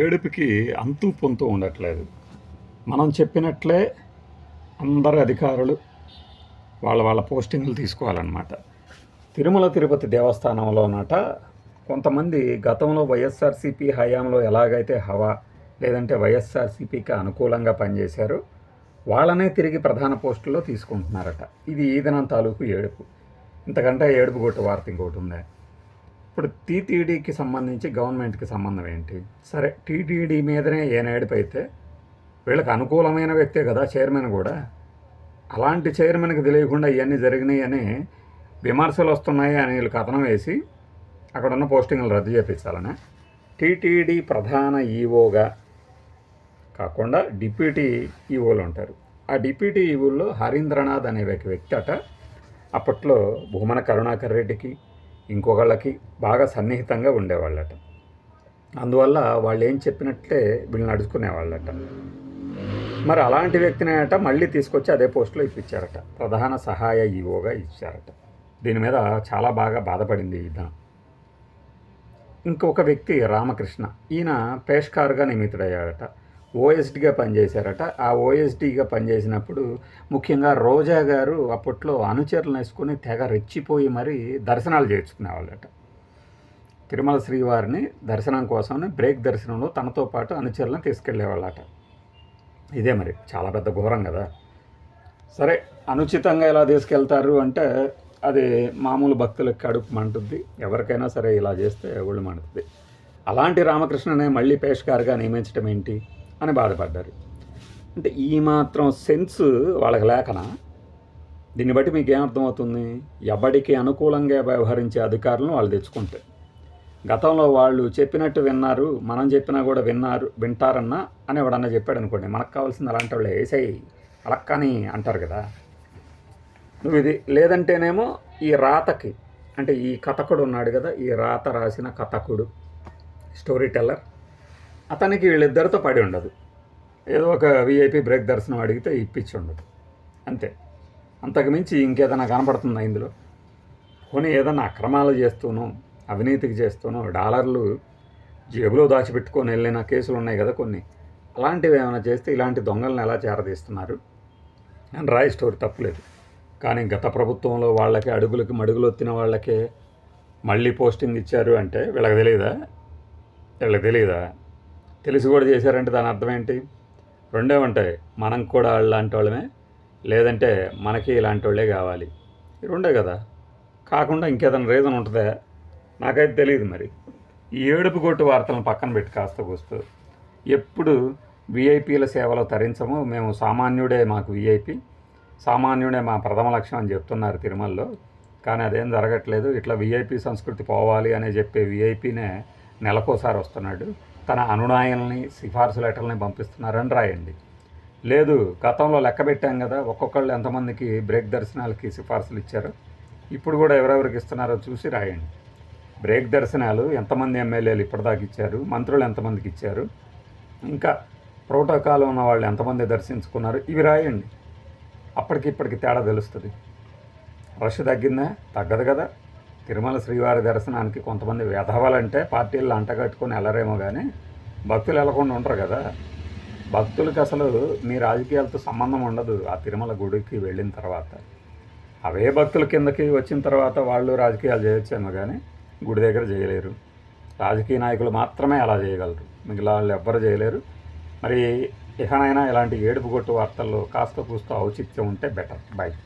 ఏడుపుకి అంతు పొంతు ఉండట్లేదు. మనం చెప్పినట్లే అందరు అధికారులు వాళ్ళ వాళ్ళ పోస్టింగ్లు తీసుకోవాలన్నమాట. తిరుమల తిరుపతి దేవస్థానంలోనట కొంతమంది గతంలో వైఎస్ఆర్సీపీ హయాంలో ఎలాగైతే హవా లేదంటే వైఎస్ఆర్సీపీకి అనుకూలంగా పనిచేశారు వాళ్ళనే తిరిగి ప్రధాన పోస్టుల్లో తీసుకుంటున్నారట. ఇది ఈదనం తాలూకు ఏడుపు. ఇంతకంటే ఏడుపు కొట్టు వార్త ఇంకోటి ఉందా? ఇప్పుడు టీటీడీకి సంబంధించి గవర్నమెంట్కి సంబంధం ఏంటి? సరే టీటీడీ మీదనే ఏనాడుపు అయితే వీళ్ళకి అనుకూలమైన వ్యక్తే కదా చైర్మన్ కూడా అలాంటి చైర్మన్కి తెలియకుండా ఇవన్నీ జరిగినాయి అని విమర్శలు వస్తున్నాయి అని వీళ్ళు కథనం వేసి అక్కడ ఉన్న పోస్టింగ్లు రద్దు చేయించాలని టీటీడీ ప్రధాన ఈఓగా కాకుండా డిప్యూటీ ఈఓలు ఉంటారు ఆ డిప్యూటీ ఈఓల్లో హరీంద్రనాథ్ అనే ఒక వ్యక్తి అట అప్పట్లో భూమన కరుణాకర్ రెడ్డికి ఇంకొకళ్ళకి బాగా సన్నిహితంగా ఉండేవాళ్ళట. అందువల్ల వాళ్ళు ఏం చెప్పినట్లే వీళ్ళు నడుచుకునేవాళ్ళట. మరి అలాంటి వ్యక్తిని అట మళ్ళీ తీసుకొచ్చి అదే పోస్టులో ఇప్పించారట. ప్రధాన సహాయ ఈఓగా ఇచ్చారట. దీని మీద చాలా బాగా బాధపడింది ఈయన. ఇంకొక వ్యక్తి రామకృష్ణ. ఈయన పేష్కారుగా నియమితుడయ్యాడట. ఓఎస్డీగా పనిచేశారట. ఆ ఓఎస్డీగా పనిచేసినప్పుడు ముఖ్యంగా రోజా గారు అప్పట్లో అనుచరులను వేసుకొని తెగ రెచ్చిపోయి మరీ దర్శనాలు చేర్చుకునేవాళ్ళట తిరుమల శ్రీవారిని దర్శనం కోసం బ్రేక్ దర్శనంలో తనతో పాటు అనుచరులను తీసుకెళ్ళేవాళ్ళట. ఇదే మరి చాలా పెద్ద ఘోరం కదా. సరే అనుచితంగా ఎలా తీసుకెళ్తారు అంటే అది మామూలు భక్తులకు కడుపు మంటుంది ఎవరికైనా సరే ఇలా చేస్తే ఒళ్ళు మంటుంది అలాంటి రామకృష్ణనే మళ్ళీ పేష్కారుగా నియమించడం ఏంటి? అని బాధపడ్డారు. అంటే ఈ మాత్రం సెన్స్ వాళ్ళకి లేకనా? దీన్ని బట్టి మీకు ఏమర్థమవుతుంది? ఎవడికి అనుకూలంగా వ్యవహరించే అధికారులను వాళ్ళు తెచ్చుకుంటే. గతంలో వాళ్ళు చెప్పినట్టు విన్నారు మనం చెప్పినా కూడా విన్నారు వింటారన్నా అని ఎవడన్నా చెప్పాడు అనుకోండి మనకు కావాల్సింది అలాంటి వాళ్ళు వేసాయి అలక్కని అంటారు కదా. నువ్వు ఇది లేదంటేనేమో ఈ రాతకి అంటే ఈ కథకుడు ఉన్నాడు కదా ఈ రాత రాసిన కథకుడు స్టోరీ టెల్లర్ అతనికి వీళ్ళిద్దరితో పడి ఉండదు. ఏదో ఒక విఐపి బ్రేక్ దర్శనం అడిగితే ఇప్పించి ఉండదు అంతే అంతకుమించి ఇంకేదైనా కనపడుతుందా ఇందులో? పోనీ ఏదైనా అక్రమాలు చేస్తూనో అవినీతికి చేస్తూనో డాలర్లు జేబులో దాచిపెట్టుకొని వెళ్ళిన కేసులు ఉన్నాయి కదా కొన్ని. అలాంటివి ఏమైనా చేస్తే ఇలాంటి దొంగలను ఎలా చేరదీస్తున్నారు? అని రాయి స్టోరీ తప్పులేదు. కానీ గత ప్రభుత్వంలో వాళ్ళకి అడుగులకి మడుగులు వచ్చిన వాళ్ళకే మళ్ళీ పోస్టింగ్ ఇచ్చారు అంటే వీళ్ళకి తెలియదా వీళ్ళకి తెలియదా తెలిసి కూడా చేశారంటే దాని అర్థం ఏంటి? రెండే ఉంటాయి. మనం కూడా అలాంటి వాళ్ళమే. లేదంటే మనకి ఇలాంటి వాళ్ళే కావాలి. రెండే కదా. కాకుండా ఇంకేదైనా రీజన్ ఉంటుందా? నాకైతే తెలియదు మరి. ఈ ఏడుపు కొట్టు వార్తలను పక్కన పెట్టి కాస్త కూస్తూ ఎప్పుడు విఐపీల సేవలో తరించము మేము సామాన్యుడే మాకు విఐపి సామాన్యుడే మా ప్రథమ లక్ష్యం అని చెప్తున్నారు తిరుమలలో. కానీ అదేం జరగట్లేదు. ఇట్లా విఐపి సంస్కృతి పోవాలి అని చెప్పే విఐపీనే నెలకోసారి వస్తున్నాడు. తన అనునాయల్ని సిఫార్సు లెటర్లని పంపిస్తున్నారని రాయండి. లేదు గతంలో లెక్క పెట్టాం కదా ఒక్కొక్కళ్ళు ఎంతమందికి బ్రేక్ దర్శనాలకి సిఫార్సులు ఇచ్చారో? ఇప్పుడు కూడా ఎవరెవరికి ఇస్తున్నారో చూసి రాయండి. బ్రేక్ దర్శనాలు ఎంతమంది ఎమ్మెల్యేలు ఇప్పటిదాకా ఇచ్చారు? మంత్రులు ఎంతమందికి ఇచ్చారు? ఇంకా ప్రోటోకాల్ ఉన్న వాళ్ళు ఎంతమంది దర్శించుకున్నారు? ఇవి రాయండి. అప్పటికి ఇప్పటికి తేడా తెలుస్తుంది. రష్ తగ్గిందా? తగ్గదు కదా. తిరుమల శ్రీవారి దర్శనానికి కొంతమంది వెధవాలంటే పార్టీలు అంటగట్టుకొని వెళ్ళరేమో కానీ భక్తులు వెళ్ళకుండా ఉంటారు కదా. భక్తులకి అసలు మీ రాజకీయాలతో సంబంధం ఉండదు ఆ తిరుమల గుడికి వెళ్ళిన తర్వాత. అవే భక్తుల కిందకి వచ్చిన తర్వాత వాళ్ళు రాజకీయాలు చేయొచ్చేమో కానీ గుడి దగ్గర చేయలేరు. రాజకీయ నాయకులు మాత్రమే అలా చేయగలరు. మిగిలిన వాళ్ళు ఎవ్వరు చేయలేరు. మరి ఇకనైనా ఇలాంటి ఏడుపు కొట్టు వార్తల్లో కాస్త కూస్త ఔచిత్యం ఉంటే బెటర్. బై.